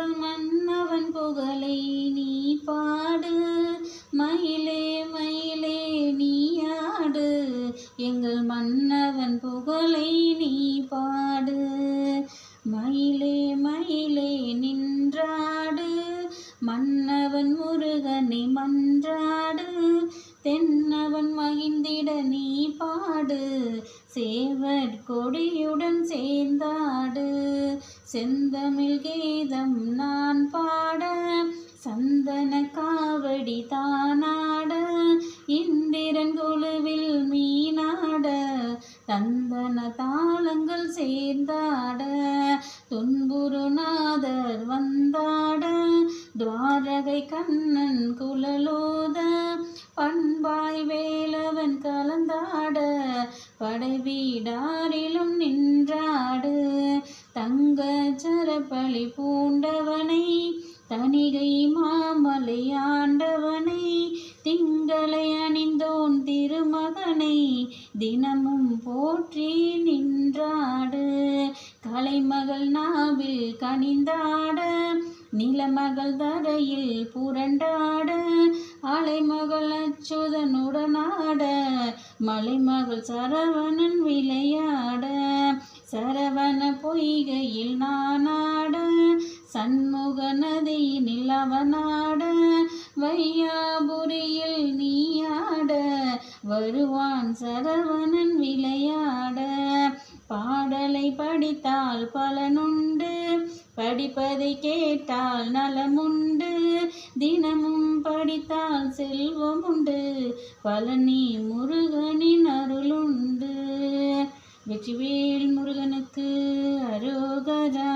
புகழ் மன்னவன் புகழை நீ பாடு. மயிலே மயிலே நீ ஆடு. எங்கள் மன்னவன் புகழை நீ பாடு. மயிலே மயிலே நின்றாடு. மன்னவன் முருகனை மன்றாடு. தென்னவன் மகிழ்ந்திட நீ பாடு. சேவற் கொடியுடன் சேர்ந்தாடு. செந்தமிழ் கீதம் நான் பாட சந்தன காவடி தானாட இந்திரன் குழுவில் மீனாட தந்தன தாளங்கள் சேர்ந்தாட துன்புருநாதர் வந்தாட துவாரகை கண்ணன் குழலோத பண்பாய் வேலவன் கலந்தாட படைவீடாரிலும் நின்றாடு தங்க சரப்பழி பூண்டவனை தனிகை மாமலை ஆண்டவனை திங்களை அணிந்தோன் திருமகனை தினமும் போற்றி நின்றாடு. கலைமகள் நாவில் கனிந்தாட நிலமகள் தரையில் புரண்டாட அலைமகள் அச்சுதனுடனாட மலைமகள் சரவணன் விளையாட. சரவண பொய் நிலவனாட வையாபுரியில் நீயாட வருவான் சரவணன் விளையாட. பாடலை படித்தால் பலனுண்டு படிப்பதை கேட்டால் நலமுண்டு தினமும் படித்தால் செல்வமுண்டு பழனி முருகனின் அருளுண்டு. வெற்றிவேல் முருகனுக்கு அரோகரா.